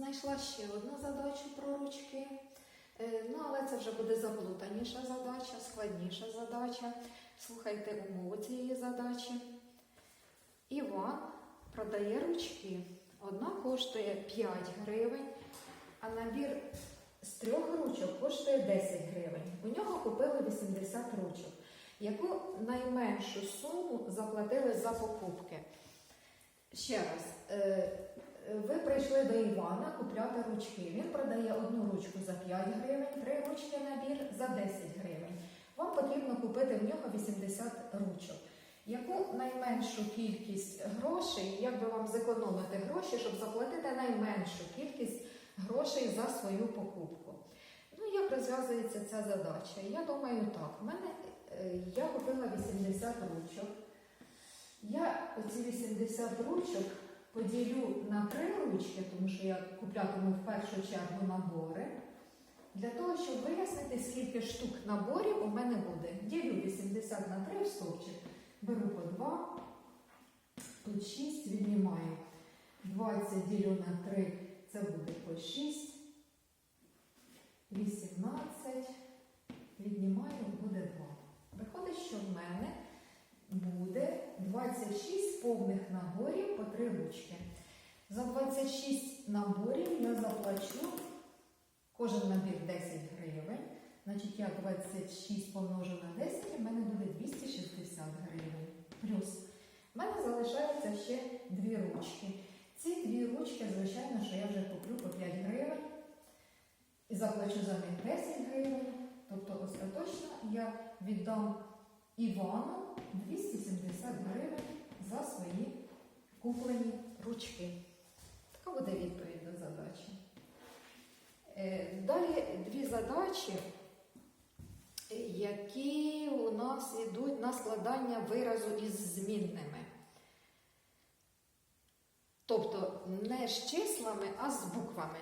знайшла ще одну задачу про ручки. Е, Ну, але це вже буде заплутаніша задача, складніша задача. Слухайте умову цієї задачі. Іван продає ручки. Одна коштує 5 гривень, а набір з трьох ручок коштує 10 гривень. У нього купили 80 ручок. Яку найменшу суму заплатили за покупки? Ще раз, е, ви прийшли до Івана купляти ручки. Він продає одну ручку за 5 гривень, три ручки набір за 10 гривень. Вам потрібно купити в нього 80 ручок. Яку найменшу кількість грошей, як би вам зекономити гроші, щоб заплатити найменшу кількість грошей за свою покупку? Ну, як розв'язується ця задача? Я думаю так. В мене е, я купила 80 ручок. Я оці 80 ручок поділю на три ручки, тому що я куплятиму в першу чергу набори. Для того, щоб вияснити, скільки штук наборів у мене буде. Ділю 80 на 3 в стовпчик. Беру по 2, тут 6, віднімаю 20 ділю на 3, це буде по 6, 18, віднімаю, буде 2. Виходить, що в мене буде 26 повних наборів по 3 ручки. За 26 наборів я заплачу кожен набір 10 гривень. Значить, я 26 помножу на 10, і в мене буде 260 гривень. Плюс в мене залишаються ще дві ручки. Ці дві ручки, звичайно, що я вже куплю по 5 гривень і заплачу за них 10 гривень. Тобто остаточно я віддам Івану 270 гривень за свої куплені ручки. Така буде відповідь до задачі. Е, Далі дві задачі, які у нас йдуть на складання виразу із змінними. Тобто не з числами, а з буквами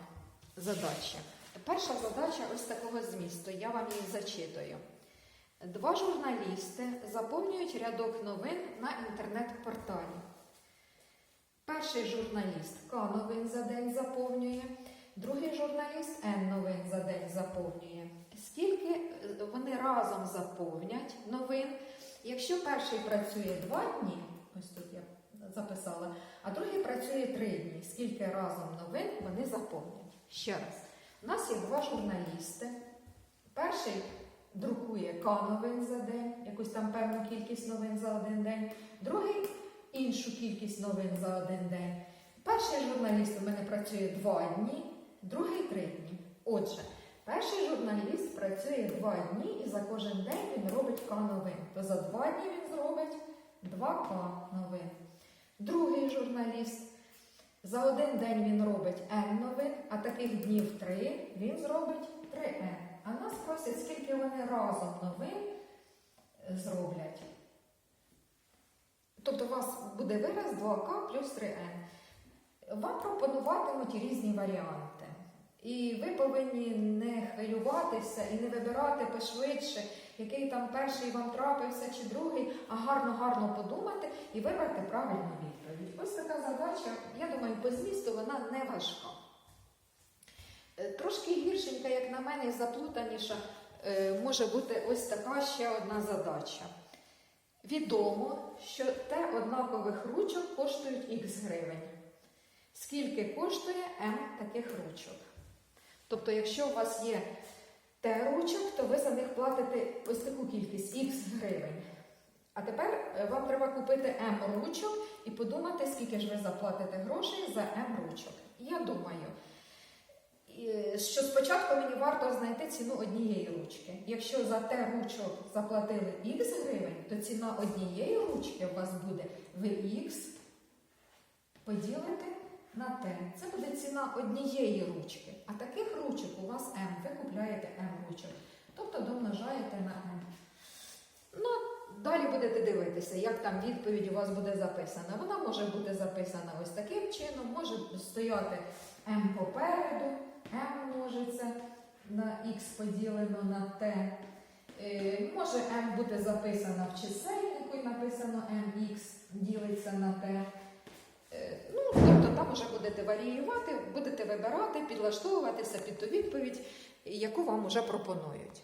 задачі. Перша задача ось такого змісту. Я вам її зачитую. Два журналісти заповнюють рядок новин на інтернет-порталі. Перший журналіст К новин за день заповнює, другий журналіст Н новин за день заповнює. Скільки е, вони разом заповнять новин? Якщо перший працює два дні, ось тут я записала, а другий працює три дні. Скільки разом новин вони заповнять? Ще раз, у нас є два журналісти. Перший друкує К новин за день, якусь там певну кількість новин за один день, другий іншу кількість новин за один день. Перший журналіст у мене працює два дні, другий три дні. Отже, перший журналіст працює два дні і за кожен день він робить К новин. То за два дні він зробить 2К новин. Другий журналіст за один день він робить N новин, а таких днів три він зробить 3N. А нас просять, скільки вони разом новин зроблять. Тобто у вас буде вираз 2К плюс 3N. Вам пропонуватимуть різні варіанти. І ви повинні не хвилюватися і не вибирати пошвидше, який там перший вам трапився чи другий, а гарно-гарно подумати і вибрати правильну відповідь. Ось така задача, я думаю, по змісту вона не важка. Е, Трошки гіршенька, як на мене, заплутаніша е, може бути ось така ще одна задача. Відомо, що Т однакових ручок коштують х гривень. Скільки коштує М таких ручок? Тобто, якщо у вас є Т ручок, то ви за них платите ось таку кількість х гривень. А тепер е, вам треба купити М ручок і подумати, скільки ж ви заплатите грошей за М ручок. Я думаю, що спочатку мені варто знайти ціну однієї ручки. Якщо за Т ручок заплатили х гривень, то ціна однієї ручки у вас буде Vx поділити на Т. Це буде ціна однієї ручки. А таких ручок у вас М. Ви купляєте М ручок. Тобто домножаєте на М. Ну, далі будете дивитися, як там відповідь у вас буде записана. Вона може бути записана ось таким чином, може стояти М попереду, на х поділено на Т. Е, Може М бути записана в чисельнику і написано mx ділиться на Т. Е, Ну, тобто там вже будете варіювати, будете вибирати, підлаштовуватися під ту відповідь, яку вам уже пропонують.